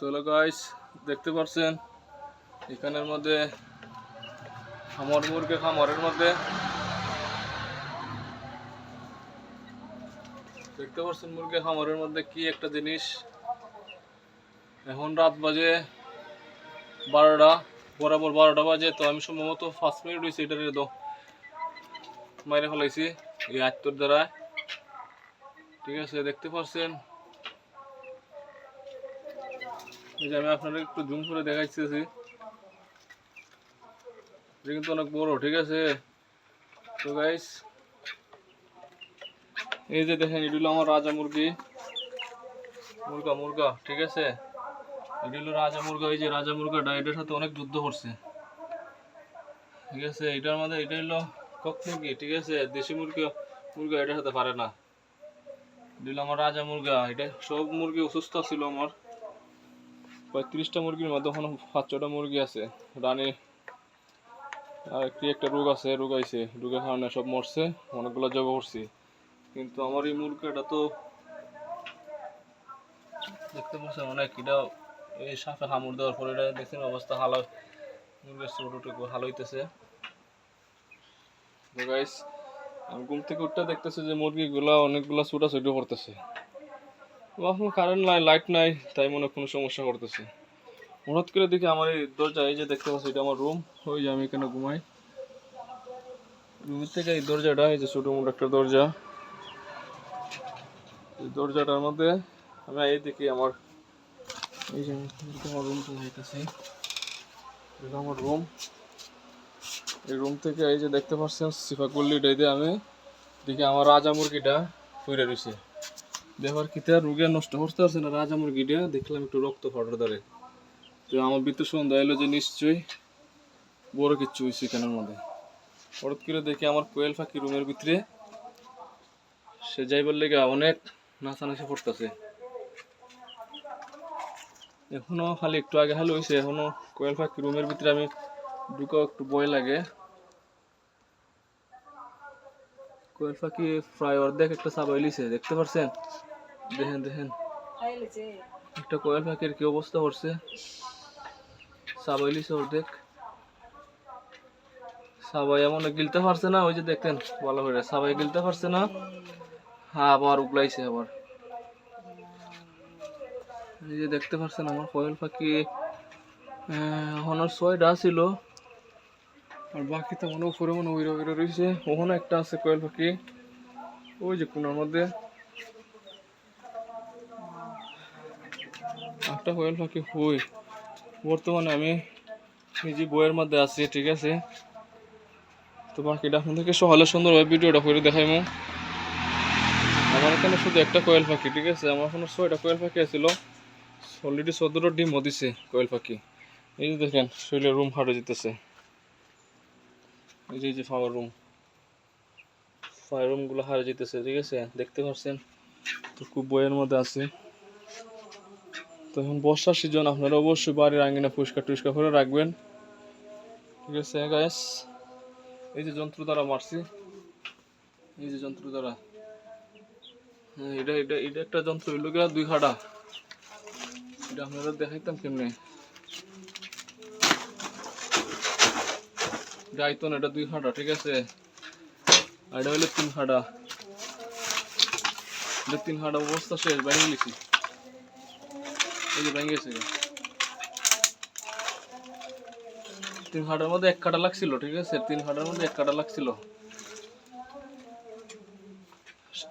চলো। গাইস দেখতে পাচ্ছেন এখানের মধ্যে, খামর মুরগি খামরের মধ্যে। দেখতে পাচ্ছেন মুরগি খামরের মধ্যে কি একটা জিনিস? এখন রাত বাজে বারোটা, বরাবর বারোটা বাজে, তো আমি সম্ভবত ফার্স্ট মিনিট হয়েছে এটা মাইরে ফেলাইছি। এই আত্মর দ্বারা। ঠিক আছে, দেখতে পাচ্ছেন এই যে আমি আপনাদের একটু জুম করে দেখাইতেছি। এটা কিন্তু অনেক বড়, ঠিক আছে? তো গাইস এই যে দেখেন, এটি হলো আমার রাজা মুরগি। মুরগা মুরগা, ঠিক আছে? এটি হলো রাজা মুরগা, এই যে রাজা মুরগাটা, এটার সাথে অনেক যুদ্ধ করছে। ঠিক আছে? এটার মধ্যে, এটা হলো কক মুরগি, ঠিক আছে? দেশি মুরগি, মুরগা এটার সাথে পারে না। হলো আমার রাজা মুরগা। এটা সব মুরগি অসুস্থ ছিল আমার। প্রায় তিরিশটা মুরগির মধ্যে ওখানে পাঁচ ছটা মুরগি আছে। রানী, আর কি একটা রোগ আছে, রোগ আইছে। রোগের কারণে সব মরছে, অনেকগুলো জবা করছি। কিন্তু আমার এই মুরগিটা তো দেখতে পাচ্ছেন অনেক। এটা এই সাপে হামুর দেওয়ার পরে এটা দেখছেন অবস্থা হালা মুরগির ছোটটুকু হালো হইতেছে। গাইস আমি ঘুম থেকে উঠতে দেখতেছি যে মুরগিগুলা অনেকগুলা ছোটাছুটি করতেছে। এখন কারেন্ট নাই লাইট নাই, তাই মনে কোনো সমস্যা করতেছে। হঠাৎ করে দেখি আমার এই দরজা, এই যে দেখতে পাচ্ছি এটা আমার রুম ওই যে আমি এখানে ঘুমাই। রুমের থেকে এই দরজাটা, এই যে ছোটো মোটো একটা দরজা, এই দরজাটার মধ্যে আমি এই দেখি আমার, এই যে আমার রুম এটা আমার রুম এই রুম থেকে এই যে দেখতে পাচ্ছেন সিফাকুল্লি ডাইতে আমি দেখি আমার রাজা মুরগিটা ফুইরে রয়েছে দেখার কিতা রোগে নষ্ট করতে পারছে না রাজা মুরগিটা, দেখলাম একটু রক্ত ফটার ধরে তো আমার বিদ্যুৎ সন্ধ্যা এলো যে নিশ্চয়ই বড় কিচ্ছু হয়েছে এখানের মধ্যে। হঠাৎ করে দেখি আমার কোয়েল পাখি রুমের ভিতরে, সে যাইবার লেগে অনেক নাচানাচি করতেছে। এখনও খালি একটু আগে খালি হয়েছে এখনও কোয়েল পাখি রুমের ভিতরে আমি ঢুকাও একটু ভয় লাগে। কোয়েল পাখি প্রায় অর্ধেক একটা সাবাই লিছে দেখতে পারছেন? দেখেন দেখেন। একটা কোয়েল পাখির কি অবস্থা করছে? সাবাই লিছে অর্ধেক। সাবাই এমন গিলতে পারছে না ওই যে দেখেন ভালো করে। সাবাই গিলতে পারছে না হ্যাঁ আবার উগলাইছে আবার। এই যে দেখতে পারছেন আমার কোয়েল পাখি এখন ছয়টা ছিল। আর বাকি তো মনে উপরে মনে উইরে উইরে রয়েছে। ওখানে একটা আছে কোয়েল পাখি। ওই যে কোনার মধ্যে। একটা কোয়েল পাখি হই বর্তমানে আমি নিজে বইয়ের মধ্যে আছি, ঠিক আছে? তো বাকিটা আপনাদেরকে সকালে সুন্দরভাবে ভিডিওটা করে দেখাইমু। আমার এখানে শুধু একটা কোয়েল পাখি, ঠিক আছে? আমার এখানে ছয়টা কোয়েল পাখি আছিল। অলরেডি চোদ্দটা ডিমও দিছে কোয়েল পাখি। এই যে দেখেন শরীরের রুম হাটে যেতেছে। এই যে যে ফাওয়ার রুম ফায়ার রুমগুলো হারে যেতেছে, ঠিক আছে? দেখতে পাচ্ছেন? তো খুব বইয়ের মধ্যে আছে। তো এখন বর্ষার সিজন আপনারা অবশ্যই বাড়ির আঙ্গিনা পরিষ্কার টরিষ্কার করে রাখবেন। ঠিক আছে গাইস এই যে যন্ত্র দ্বারা মারছি। এই যে যন্ত্র দ্বারা হ্যাঁ এটা এটা এটা একটা যন্ত্র হইল গিয়া দুই হাডা। এটা আপনারা দেখাইতাম কেমনে? গাইতন, এটা দুই হাডা ঠিক আছে? এটা হইল তিন হাডা এটা তিন হাডা অবস্থা শেষ, ভেঙে লিখি এই যে ভেঙে গেছে। তিন হাটার মধ্যে এক কাটা লাগছিল, ঠিক আছে? তিন হাটার মধ্যে এক কাটা লাগছিল।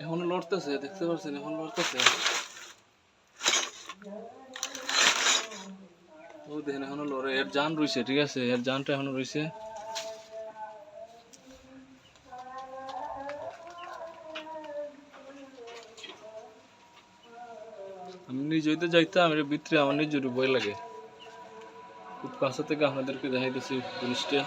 এখনও লড়তেছে, দেখতে পাচ্ছেন, এখন লড়তেছে। ও দেখেন, এখনও লড়ে। এর জান রইছে, ঠিক আছে? এর জানটা এখনও রইছে। আমি নিজেই তো যাইতাম এর ভিতরে আমার নিজেরই ভয় লাগে। খুব কাছে থেকে আপনাদেরকে দেখাইতেছি জিনিসটা।